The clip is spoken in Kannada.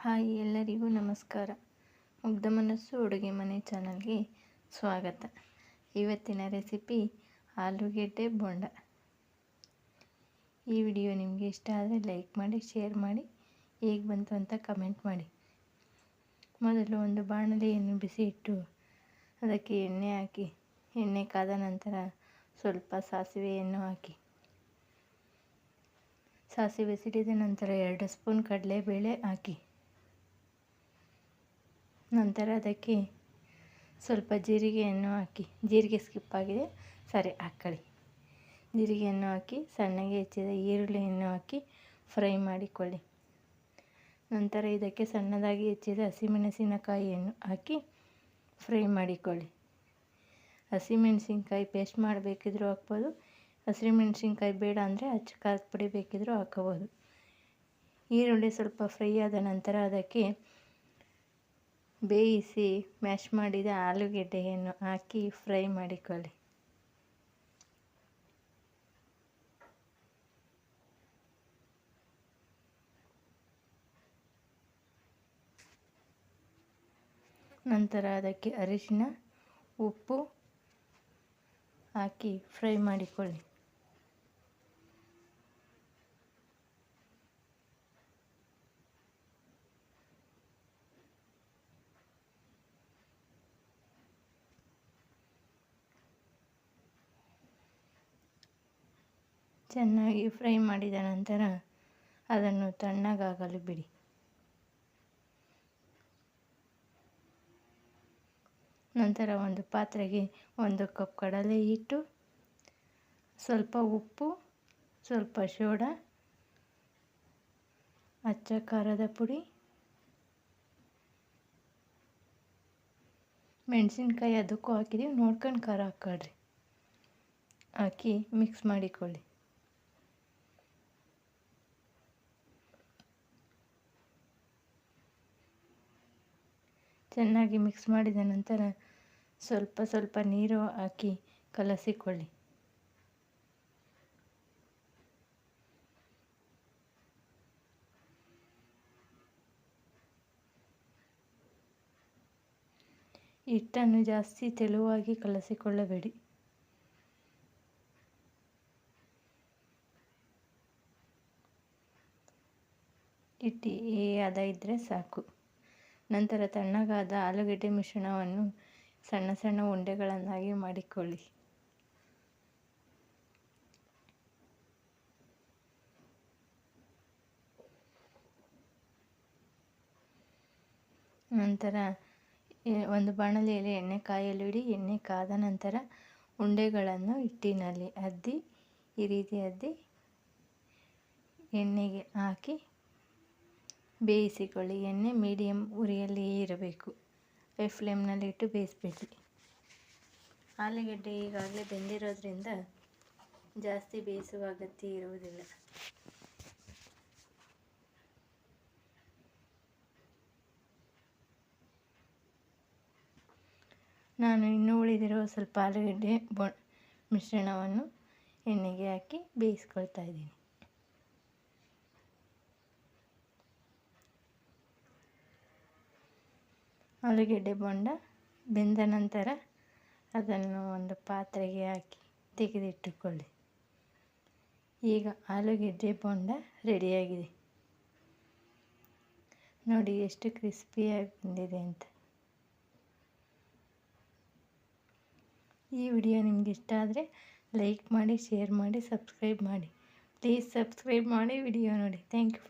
ಹಾಯ್ ಎಲ್ಲರಿಗೂ ನಮಸ್ಕಾರ. ಮುಗ್ಧ ಮನಸ್ಸು ಅಡುಗೆ ಮನೆ ಚಾನಲ್ಗೆ ಸ್ವಾಗತ. ಇವತ್ತಿನ ರೆಸಿಪಿ ಆಲೂಗೆಡ್ಡೆ ಬೋಂಡ. ಈ ವಿಡಿಯೋ ನಿಮಗೆ ಇಷ್ಟ ಆದರೆ ಲೈಕ್ ಮಾಡಿ, ಶೇರ್ ಮಾಡಿ, ಹೇಗೆ ಬಂತು ಅಂತ ಕಮೆಂಟ್ ಮಾಡಿ. ಮೊದಲು ಒಂದು ಬಾಣಲೆಯನ್ನು ಬಿಸಿ ಇಟ್ಟು ಅದಕ್ಕೆ ಎಣ್ಣೆ ಹಾಕಿ, ಎಣ್ಣೆ ಕಾದ ನಂತರ ಸ್ವಲ್ಪ ಸಾಸಿವೆಯನ್ನು ಹಾಕಿ. ಸಾಸಿವೆ ಸಿಡಿದ ನಂತರ ಎರಡು ಸ್ಪೂನ್ ಕಡಲೆಬೇಳೆ ಹಾಕಿ. ನಂತರ ಅದಕ್ಕೆ ಸ್ವಲ್ಪ ಜೀರಿಗೆಯನ್ನು ಹಾಕಿ, ಜೀರಿಗೆ ಸ್ಕಿಪ್ ಆಗಿದೆ. ಸರಿ ಹಾಕ್ಕೊಳ್ಳಿ ಜೀರಿಗೆಯನ್ನು ಹಾಕಿ, ಸಣ್ಣಗೆ ಹೆಚ್ಚಿದ ಈರುಳ್ಳಿಯನ್ನು ಹಾಕಿ ಫ್ರೈ ಮಾಡಿಕೊಳ್ಳಿ. ನಂತರ ಇದಕ್ಕೆ ಸಣ್ಣದಾಗಿ ಹೆಚ್ಚಿದ ಹಸಿಮೆಣಸಿನಕಾಯಿಯನ್ನು ಹಾಕಿ ಫ್ರೈ ಮಾಡಿಕೊಳ್ಳಿ. ಹಸಿಮೆಣಸಿನ್ಕಾಯಿ ಪೇಸ್ಟ್ ಮಾಡಬೇಕಿದ್ರೂ ಹಾಕ್ಬೋದು. ಹಸಿಮೆಣಸಿನ್ಕಾಯಿ ಬೇಡ ಅಂದರೆ ಅಚ್ಚ ಖಾರದ ಪುಡಿ ಬೇಕಿದ್ದರೂ ಈರುಳ್ಳಿ ಸ್ವಲ್ಪ ಫ್ರೈ ಆದ ನಂತರ ಅದಕ್ಕೆ ಬೇಯಿಸಿ ಮ್ಯಾಶ್ ಮಾಡಿದ ಆಲೂಗೆಡ್ಡೆಯನ್ನು ಹಾಕಿ ಫ್ರೈ ಮಾಡಿಕೊಳ್ಳಿ. ನಂತರ ಅದಕ್ಕೆ ಅರಿಶಿನ ಉಪ್ಪು ಹಾಕಿ ಫ್ರೈ ಮಾಡಿಕೊಳ್ಳಿ. ಚೆನ್ನಾಗಿ ಫ್ರೈ ಮಾಡಿದ ನಂತರ ಅದನ್ನು ತಣ್ಣಗಾಗಲು ಬಿಡಿ. ನಂತರ ಒಂದು ಪಾತ್ರೆಗೆ ಒಂದು ಕಪ್ ಕಡಲೆ ಹಿಟ್ಟು, ಸ್ವಲ್ಪ ಉಪ್ಪು, ಸ್ವಲ್ಪ ಶೋಡ, ಅಚ್ಚ ಖಾರದ ಪುಡಿ, ಮೆಣಸಿನ್ಕಾಯಿ ಅದಕ್ಕೂ ಹಾಕಿದ್ದೀವಿ ನೋಡ್ಕೊಂಡು ಖಾರ ಹಾಕ್ಕೊಳ್ರಿ. ಹಾಕಿ ಮಿಕ್ಸ್ ಮಾಡಿಕೊಳ್ಳಿ. ಚೆನ್ನಾಗಿ ಮಿಕ್ಸ್ ಮಾಡಿದ ನಂತರ ಸ್ವಲ್ಪ ಸ್ವಲ್ಪ ನೀರು ಹಾಕಿ ಕಲಸಿಕೊಳ್ಳಿ. ಹಿಟ್ಟನ್ನು ಜಾಸ್ತಿ ತೆಳುವಾಗಿ ಕಲಸಿಕೊಳ್ಳಬೇಡಿ. ಹಿಟ್ಟು ಅದ ಇದ್ದರೆ ಸಾಕು. ನಂತರ ತಣ್ಣಗಾದ ಆಲೂಗಡ್ಡೆ ಮಿಶ್ರಣವನ್ನು ಸಣ್ಣ ಸಣ್ಣ ಉಂಡೆಗಳನ್ನಾಗಿ ಮಾಡಿಕೊಳ್ಳಿ. ನಂತರ ಒಂದು ಬಾಣಲೆಯಲ್ಲಿ ಎಣ್ಣೆ ಕಾಯಲು ಇಡಿ, ಎಣ್ಣೆ ಕಾದ ನಂತರ ಉಂಡೆಗಳನ್ನು ಹಿಟ್ಟಿನಲ್ಲಿ ಅದ್ದಿ, ಈ ರೀತಿ ಅದ್ದಿ ಎಣ್ಣೆಗೆ ಹಾಕಿ ಬೇಯಿಸಿಕೊಳ್ಳಿ. ಎಣ್ಣೆ ಮೀಡಿಯಮ್ ಉರಿಯಲ್ಲಿ ಇರಬೇಕು. ಹೈ ಫ್ಲೇಮ್ನಲ್ಲಿ ಇಟ್ಟು ಬೇಯಿಸಬೇಡಿ. ಆಲೂಗಡ್ಡೆ ಈಗಾಗಲೇ ಬೆಂದಿರೋದ್ರಿಂದ ಜಾಸ್ತಿ ಬೇಯಿಸುವ ಅಗತ್ಯ ಇರುವುದಿಲ್ಲ. ನಾನು ಇನ್ನೂ ಉಳಿದಿರೋ ಸ್ವಲ್ಪ ಆಲೂಗಡ್ಡೆ ಬೊ, ಮಿಶ್ರಣವನ್ನು ಎಣ್ಣೆಗೆ ಹಾಕಿ ಬೇಯಿಸ್ಕೊಳ್ತಾ ಇದ್ದೀನಿ. ಆಲೂಗೆಡ್ಡೆ ಬೋಂಡ ಬೆಂದ ನಂತರ ಅದನ್ನು ಒಂದು ಪಾತ್ರೆಗೆ ಹಾಕಿ ತೆಗೆದಿಟ್ಟುಕೊಳ್ಳಿ. ಈಗ ಆಲೂಗೆಡ್ಡೆ ಬೋಂಡ ರೆಡಿಯಾಗಿದೆ. ನೋಡಿ ಎಷ್ಟು ಕ್ರಿಸ್ಪಿಯಾಗಿ ಬಂದಿದೆ ಅಂತ. ಈ ವಿಡಿಯೋ ನಿಮ್ಗೆ ಇಷ್ಟ ಆದರೆ ಲೈಕ್ ಮಾಡಿ, ಶೇರ್ ಮಾಡಿ, ಸಬ್ಸ್ಕ್ರೈಬ್ ಮಾಡಿ. ಪ್ಲೀಸ್ ಸಬ್ಸ್ಕ್ರೈಬ್ ಮಾಡಿ ವಿಡಿಯೋ ನೋಡಿ. Thank you